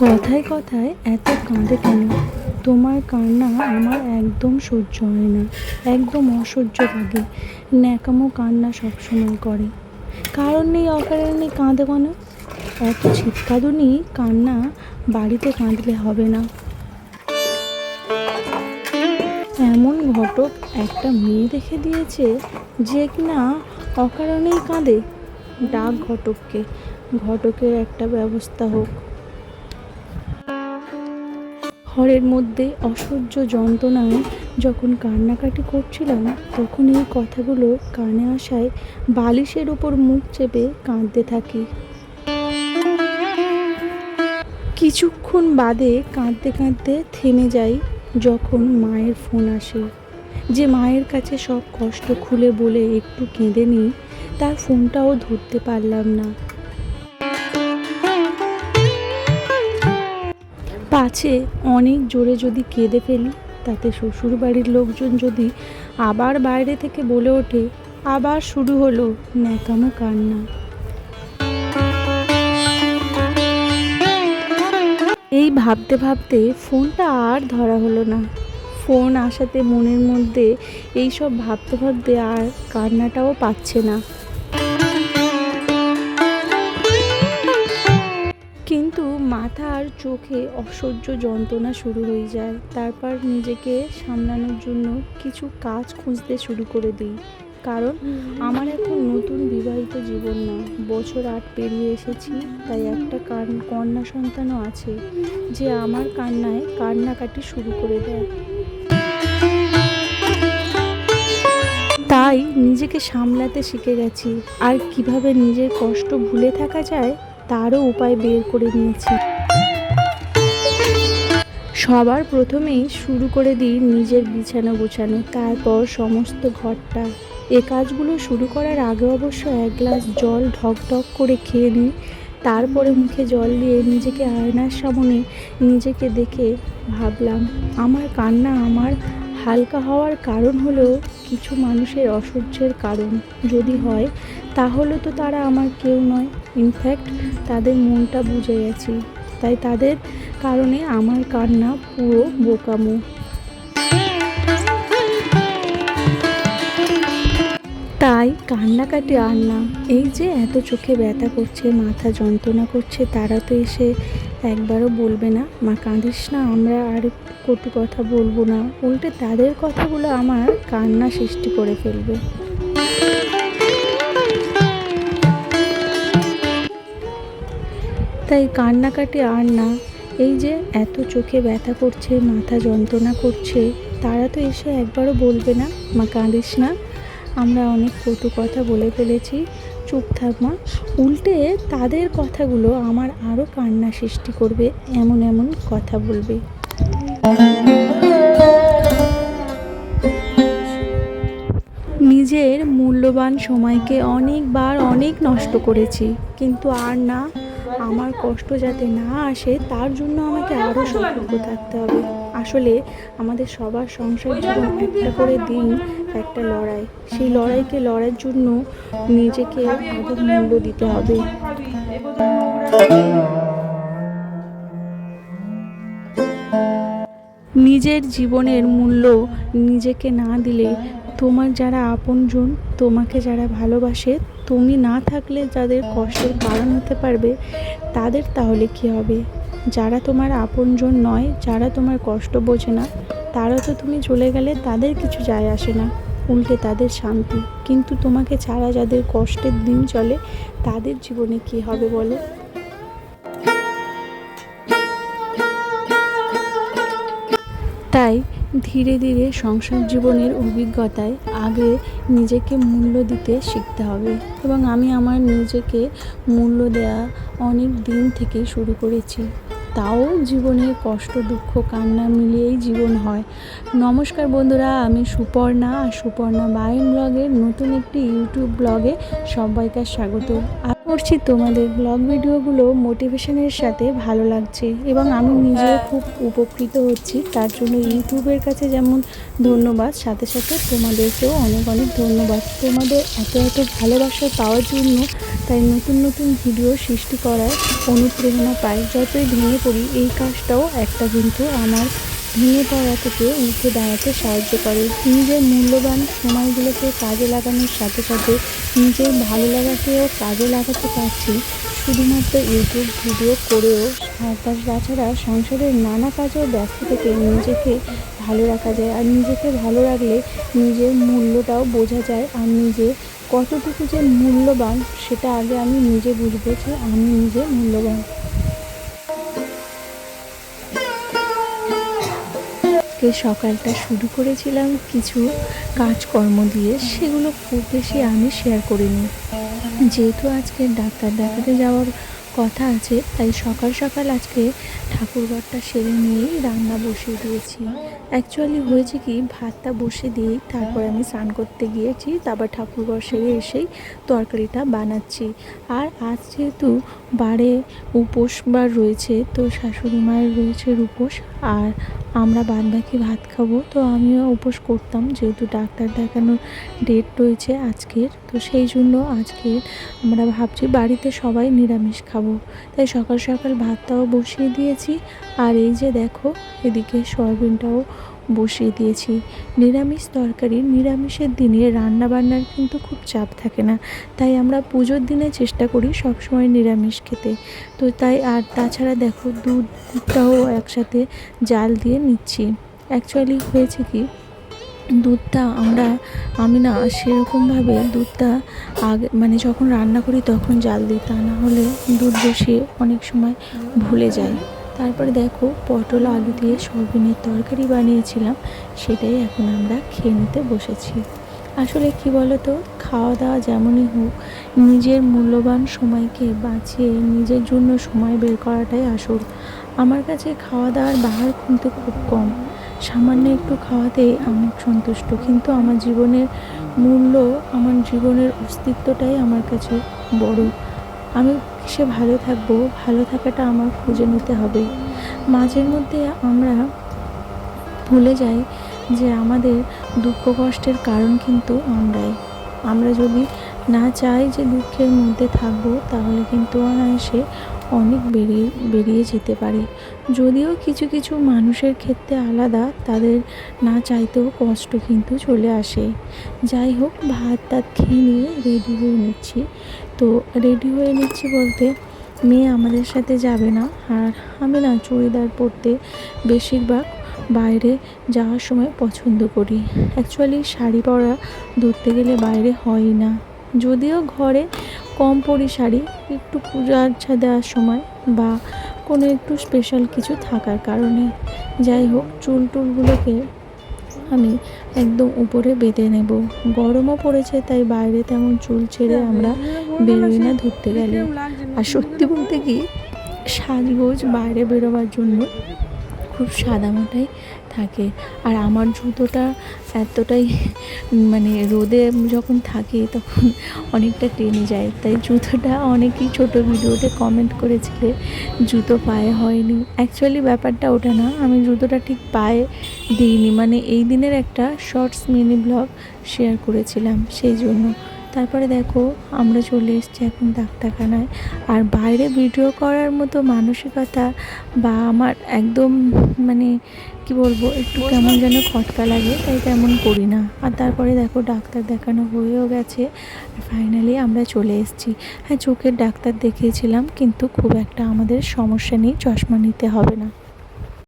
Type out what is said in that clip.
কথায় কথায় এত কাঁদে কেন? তোমার কান্না আমার একদম সহ্য হয় না, একদম অসহ্য লাগে। ন্যাকামো কান্না সবসময় করে। কারণ নেই, অকারণ কাঁদে কেন? এত চিৎকাদুনি কান্না বাড়িতে কাঁদলে হবে না। এমন ঘটক একটা মেয়ে দেখে দিয়েছে যে কিনা অকারণেই কাঁদে। ডাক ঘটককে। ঘটকের একটা ব্যবস্থা হোক। ঘরের মধ্যে অসহ্য যন্ত্রণায় যখন কান্নাকাটি করছিলাম, তখন এই কথাগুলো কানে আসায় বালিশের উপর মুখ চেপে কাঁদতে থাকি। কিছুক্ষণ বাদে কাঁদতে কাঁদতে থেমে যাই যখন মায়ের ফোন আসে। যে মায়ের কাছে সব কষ্ট খুলে বলে একটু কেঁদে নিই, তার ফোনটাও ধরতে পারলাম না। পাছে অনেক জোরে যদি কেঁদে ফেলি, তাতে শ্বশুর বাড়ির লোকজন যদি আবার বাইরে থেকে বলে ওঠে, আবার শুরু হলো ন্যাকামো কান্না। এই ভাবতে ভাবতে ফোনটা আর ধরা হলো না। ফোন আসাতে মনের মধ্যে এই সব ভাবতে ভাবতে আর কান্নাটাও পাচ্ছে না। মাথা আর চোখে অসহ্য যন্ত্রণা শুরু হয়ে যায়। তারপর নিজেকে সামলানোর জন্য কিছু কাজ খুঁজতে শুরু করে দিই। কারণ আমার এখন নতুন বিবাহিত জীবন না। বছর আট পেরিয়ে এসেছি, তাই একটা কান, কন্যা সন্তানও আছে, যে আমার কান্নায় কান্নাকাটি শুরু করে দেয়। তাই নিজেকে সামলাতে শিখে গেছি। আর কীভাবে নিজের কষ্ট ভুলে থাকা যায়, তারও উপায় বের করে নিয়েছি। সবার প্রথমেই শুরু করে দিই নিজের বিছানা গোছানো, তারপর সমস্ত ঘরটা। এ কাজগুলো শুরু করার আগে অবশ্য এক গ্লাস জল ঢক ঢক করে খেয়ে নিই, তারপরে মুখে জল দিয়ে নিজেকে আয়নার সামনে নিজেকে দেখে ভাবলাম, আমার কান্না আমার হালকা হওয়ার কারণ হলো কিছু মানুষের অসহ্যের কারণ। যদি হয়, তাহলে তো তারা আমার কেউ নয়। ইনফ্যাক্ট তাদের মনটা বুঝে গেছি। তাই তাদের কারণে আমার কান্না পুরো বোকামো। তাই কান্নাকাটি আর না, এই যে এত চোখে ব্যথা করছে, মাথা যন্ত্রণা করছে, তারা তো এসে একবারও বলবে না, মা, কাঁদিস না, আমরা আর কটু কথা বলব না। উল্টে তাদের কথাগুলো আমার কান্না সৃষ্টি করে ফেলবে। তাই কান্নাকাটি আর না এই যে এত চোখে ব্যথা করছে, মাথা যন্ত্রণা করছে, তারা তো এসে একবারও বলবে না, মা, কাঁদিস না। আমরা অনেক কটু কথা বলে ফেলেছি। চুপ থাক, মা। উল্টে তাদের কথাগুলো আমার আরও কান্না সৃষ্টি করবে, এমন এমন কথা বলবে। নিজের মূল্যবান সময়কে অনেকবার অনেক নষ্ট করেছি, কিন্তু আর না আমার কষ্ট যাতে না আসে তার জন্য আমাকে আরও সতর্ক থাকতে হবে। আসলে আমাদের সবার সংসার জীবন একটা করে দিন একটা লড়াই। সেই লড়াইকে লড়ার জন্য নিজেকে আগে মূল্য দিতে হবে। নিজের জীবনের মূল্য নিজেকে না দিলে তোমার যারা আপনজন, তোমাকে যারা ভালোবাসে, তুমি না থাকলে যাদের কষ্টের কারণ হতে পারবে, তাদের তাহলে কী হবে? যারা তোমার আপনজন নয়, যারা তোমার কষ্ট বোঝে না, তারা তো তুমি চলে গেলে তাদের কিছু যায় আসে না। উল্টে তাদের শান্তি। কিন্তু তোমাকে ছাড়া যাদের কষ্টের দিন চলে, তাদের জীবনে কী হবে বলো? তাই ধীরে ধীরে সংসার জীবনের অভিজ্ঞতায় আগে নিজেকে মূল্য দিতে শিখতে হবে এবং আমি আমার নিজেকে মূল্য দেওয়া অনেক দিন থেকেই শুরু করেছি। তাও জীবনে কষ্ট, দুঃখ, কান্না মিলিয়েই জীবন হয়। নমস্কার বন্ধুরা, আমি সুপর্ণা আর সুপর্ণা বায়ন ব্লগের নতুন একটি ইউটিউব ব্লগে সবাইকে স্বাগত। করছি তোমাদের ব্লগ ভিডিওগুলো মোটিভেশনের সাথে ভালো লাগছে এবং আমি নিজেও খুব উপকৃত হচ্ছি। তার জন্য ইউটিউবের কাছে যেমন ধন্যবাদ সাথে সাথে তোমাদেরকেও অনেক অনেক ধন্যবাদ। তোমাদের এত এত ভালোবাসা পাওয়ার জন্য তাই নতুন নতুন ভিডিও সৃষ্টি করার অনুপ্রেরণা পাই। যতই ভেঙে পড়ি এই কাজটাও একটা কিন্তু আমার ভেঙে পড়া থেকে উঠে দাঁড়াতে সাহায্য করে। নিজের মূল্যবান সময়গুলোকে কাজে লাগানোর সাথে সাথে নিজের ভালো লাগাকেও কাজে লাগাতে পারছি। শুধুমাত্র ইউটিউব ভিডিও করেও তার তাছাড়া সংসারের নানা কাজেও ব্যস্ত থেকে নিজেকে ভালো রাখা যায় আর নিজেকে ভালো রাখলে নিজের মূল্যটাও বোঝা যায়। আর নিজে কতটুকু যে মূল্যবান সেটা আগে আমি নিজে বুঝব যে আমি নিজে মূল্যবান। আজকে সকালটা শুরু করেছিলাম কিছু কাজকর্ম দিয়ে, সেগুলো খুব বেশি আমি শেয়ার করিনি। যেহেতু আজকে ডাক্তার দেখাতে যাওয়ার কথা আছে, তাই সকাল সকাল আজকে ঠাকুরঘরটা সেরে নিয়েই রান্না বসিয়ে দিয়েছি। অ্যাকচুয়ালি হয়েছে কি, ভাতটা বসে দিয়েই তারপর আমি স্নান করতে গিয়েছি, তারপর ঠাকুরঘর সেরে এসেই তরকারিটা বানাচ্ছি। আর আজ যেহেতু বারে উপোস বার রয়েছে, তো শাশুড়ি মায়ের রয়েছে উপোস আর আমরা বাদ বাকি ভাত খাব। তো আমিও উপোস করতাম, যেহেতু ডাক্তার দেখানোর ডেট রয়েছে আজকের। তো সেই জন্য আজকে আমরা ভাবছি বাড়িতে সবাই নিরামিষ খাব। তাই সকাল সকাল ভাতটাও বসিয়ে দিয়েছি। আর এই যে দেখো, এদিকে সয়াবিনটাও বসিয়ে দিয়েছি। নিরামিষ তরকারি, নিরামিষের দিনে রান্না বান্নার কিন্তু খুব চাপ থাকে না। তাই আমরা পুজোর দিনে চেষ্টা করি সবসময় নিরামিষ খেতে। তো তাই আর তাছাড়া দেখো দুধটাও একসাথে জাল দিয়ে নিচ্ছি। অ্যাকচুয়ালি হয়েছে কি, দুধটা আমরা, আমি না সেরকমভাবে দুধটা আগে মানে যখন রান্না করি তখন জাল দিই। তা না হলে দুধ বসিয়ে অনেক সময় ভুলে যাই। তারপরে দেখো পটল, আলু দিয়ে সয়াবিনের তরকারি বানিয়েছিলাম, সেটাই এখন আমরা খেয়ে নিতে বসেছি। আসলে কি বলতো খাওয়া দাওয়া যেমনই হোক, নিজের মূল্যবান সময়কে বাঁচিয়ে নিজের জন্য সময় বের করাটাই আসল। আমার কাছে খাওয়া দাওয়ার বাহার কিন্তু খুব কম। সামান্য একটু খাওয়াতেই আমি সন্তুষ্ট, কিন্তু আমার জীবনের মূল্য, আমার জীবনের অস্তিত্বটাই আমার কাছে বড়। আমি সে ভালো থাকব, ভালো থাকাটা আমার খুঁজে নিতে হবে। মাঝের মধ্যে আমরা ভুলে যাই যে আমাদের দুঃখ কষ্টের কারণ কিন্তু আমরাই। আমরা যদি না চাই যে দুঃখের মধ্যে থাকব, তাহলে কিন্তু অনায়াসে অনেক বেরিয়ে বেরিয়ে যেতে পারে। যদিও কিছু কিছু মানুষের ক্ষেত্রে আলাদা, তাদের না চাইতেও কষ্ট কিন্তু চলে আসে। যাই হোক, ভাত টাত খেয়ে নিয়ে রেডি হয়ে নিচ্ছি। তো রেডি হয়ে নিচ্ছি বলতে মেয়ে আমাদের সাথে যাবে না। আর আমি না চুড়িদার পরতে বেশিরভাগ বাইরে যাওয়ার সময় পছন্দ করি। অ্যাকচুয়ালি শাড়ি পরা ধরতে গেলে বাইরে হয় না। যদিও ঘরে কম পরি শাড়ি একটু পূজা আর্চা দেওয়ার সময় বা কোনো একটু স্পেশাল কিছু থাকার কারণে। যাই হোক চুল টুলগুলোকে আমি একদম উপরে বেঁধে নেব। গরমও পড়েছে তাই বাইরে তেমন চুল ছেড়ে আমরা বেরোই না ধরতে গেলে। আর সত্যি বলতে কি সাজগোজ বাইরে বেরোবার জন্য খুব সাদামাটাই থাকে। আর আমার জুতোটা এতটাই মানে রোদে যখন থাকে তখন অনেকটা টেনে যায়। তাই জুতোটা অনেকেই ছোটো ভিডিওতে কমেন্ট করেছিলে, জুতো পায়ে হয়নি। অ্যাকচুয়ালি ব্যাপারটা ওটা না, আমি জুতোটা ঠিক পায়ে দিইনি। মানে এই দিনের একটা শর্টস মিনি ব্লগ শেয়ার করেছিলাম, সেই জন্য। তারপরে দেখো আমরা চলে এসেছি এখন ডাক্তারখানায়। আর বাইরে ভিডিও করার মতো মানসিকতা বা আমার একদম মানে কি বলব একটু কেমন যেন খটকা লাগে তাই তেমন করি না। আর তারপরে দেখো ডাক্তার দেখানো হয়েও গেছে। ফাইনালি আমরা চলে এসেছি। হ্যাঁ চোখের ডাক্তার দেখিয়েছিলাম কিন্তু খুব একটা আমাদের সমস্যা নেই চশমা নিতে হবে না।